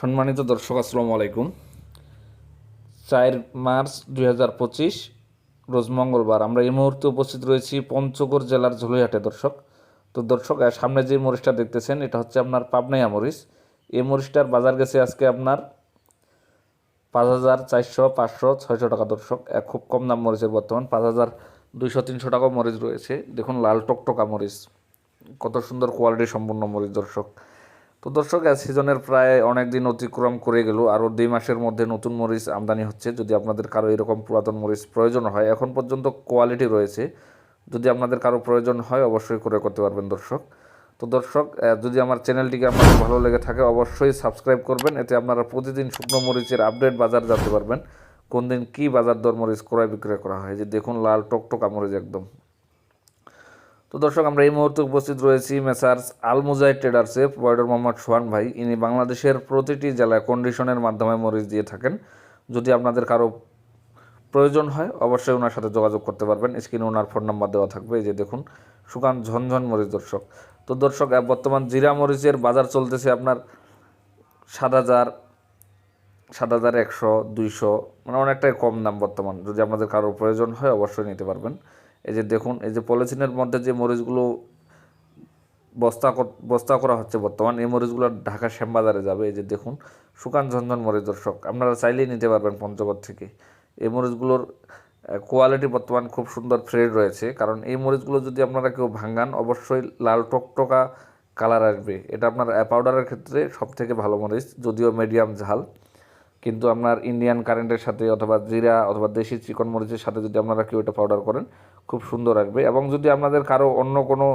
সম্মানিত দর্শক, আসসালামু আলাইকুম। চার মার্চ দুই হাজার পঁচিশ, রোজ মঙ্গলবার আমরা এই মুহূর্তে উপস্থিত রয়েছি পঞ্চগড় জেলার ঝুলিহাটে দর্শক। তো দর্শক সামনে যে মরিচটা দেখতেছেন, এটা হচ্ছে আপনার পাবনাইয়া মরিচ। এই মরিচটার বাজার গেছে আজকে আপনার পাঁচ হাজার চারশো পাঁচশো ছয়শো টাকা, দর্শক। খুব কম দাম মরিচের বর্তমান, পাঁচ হাজার দুইশো তিনশো টাকাও মরিচ রয়েছে। দেখুন, লাল টকটকা মরিচ। কত সুন্দর কোয়ালিটি সম্পন্ন মরিচ, দর্শক। তো দর্শক সিজনের প্রায় অনেক দিন অতিক্রম করে গেল, আরও দুই মাসের মধ্যে নতুন মরিচ আমদানি হচ্ছে। যদি আপনাদের কারও এরকম পুরাতন মরিচ প্রয়োজন হয়, এখন পর্যন্ত কোয়ালিটি রয়েছে। যদি আপনাদের কারও প্রয়োজন হয়, অবশ্যই করে করতে পারবেন দর্শক। তো দর্শক যদি আমার চ্যানেলটিকে আপনাদের ভালো লেগে থাকে, অবশ্যই সাবস্ক্রাইব করবেন। এতে আপনারা প্রতিদিন শুকনো মরিচের আপডেট বাজার জানতে পারবেন। কোন দিন কী বাজার দর মরিচ ক্রয় বিক্রয় করা হয়? যে দেখুন, লাল টকটকা মরিচ একদম। তো দর্শক, আমরা এই মুহূর্তে উপস্থিত রয়েছি মেসার্স আলমুজাই ট্রেডার্সে প্রোভাইডার মোহাম্মদ সোহান ভাই, ইনি বাংলাদেশের প্রতিটি জেলায় কন্ডিশনের মাধ্যমে মরিচ দিয়ে থাকেন। যদি আপনাদের কারও প্রয়োজন হয়, অবশ্যই ওনার সাথে যোগাযোগ করতে পারবেন। স্ক্রিনে ওনার ফোন নাম্বার দেওয়া থাকবে, এই যে দেখুন সুকান ঝনঝন মরিচ দর্শক। তো দর্শক বর্তমান জিরা মরিচের বাজার চলতেছে আপনার সাত হাজার সাত হাজার একশো, দুইশো মানে অনেকটাই কম দাম বর্তমান। যদি আপনাদের কারোর প্রয়োজন হয়, অবশ্যই নিতে পারবেন। এই যে দেখুন, এই যে পলিথিনের মধ্যে যে মরিচগুলো বস্তা বস্তা করা হচ্ছে বর্তমান, এই মরিচগুলো ঢাকা শ্যামবাজারে যাবে। এই যে দেখুন সুকান ঝনঝন মরিচ দর্শক, আপনারা চাইলেই নিতে পারবেন পঞ্চগড় থেকে। এই মরিচগুলোর কোয়ালিটি বর্তমান খুব সুন্দর ফ্রেড রয়েছে, কারণ এই মরিচগুলো যদি আপনারা কেউ ভাঙ্গান অবশ্যই লাল টকটকা কালার আসবে। এটা আপনার পাউডারের ক্ষেত্রে সব থেকে ভালো মরিচ, যদিও মিডিয়াম ঝাল। কিন্তু আপনার ইন্ডিয়ান কারেন্টের সাথে অথবা জিরা অথবা দেশি চিকন মরিচের সাথে যদি আপনারা কেউ এটা পাউডার করেন, খুব সুন্দর আসবে এবং যদি আপনাদের কারও অন্য কোনো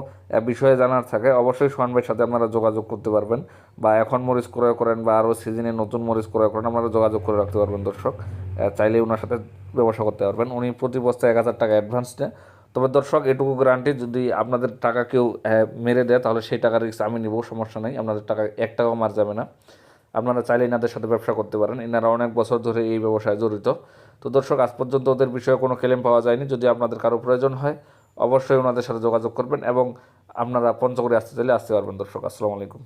বিষয়ে জানার থাকে, অবশ্যই সোহান ভাইয়ের সাথে আপনারা যোগাযোগ করতে পারবেন। বা এখন মরিচ ক্রয় করেন বা আরও সিজনে নতুন মরিচ ক্রয় করেন, আপনারা যোগাযোগ করে রাখতে পারবেন দর্শক। চাইলে ওনার সাথে ব্যবসা করতে পারবেন। উনি প্রতি বস্তায় এক হাজার টাকা অ্যাডভান্স নেন তবে দর্শক, এটুকু গ্যারান্টি যদি আপনাদের টাকা কেউ মেরে দেয়, তাহলে সেই টাকার রিস্ক আমি নেব, সমস্যা নেই। আপনাদের টাকা এক টাকাও মার যাবে না। আপনারা চাইলে এনাদের সাথে ব্যবসা করতে পারেন। এনারা অনেক বছর ধরে এই ব্যবসায় জড়িত। তো দর্শক, আজ পর্যন্ত ওদের বিষয়ে কোনো ক্লেম পাওয়া যায়নি। যদি আপনাদের কারও প্রয়োজন হয়, অবশ্যই ওনাদের সাথে যোগাযোগ করবেন এবং আপনারা পঞ্চগড়ে আসতে চাইলে আসতে পারবেন। দর্শক, আসসালামু আলাইকুম।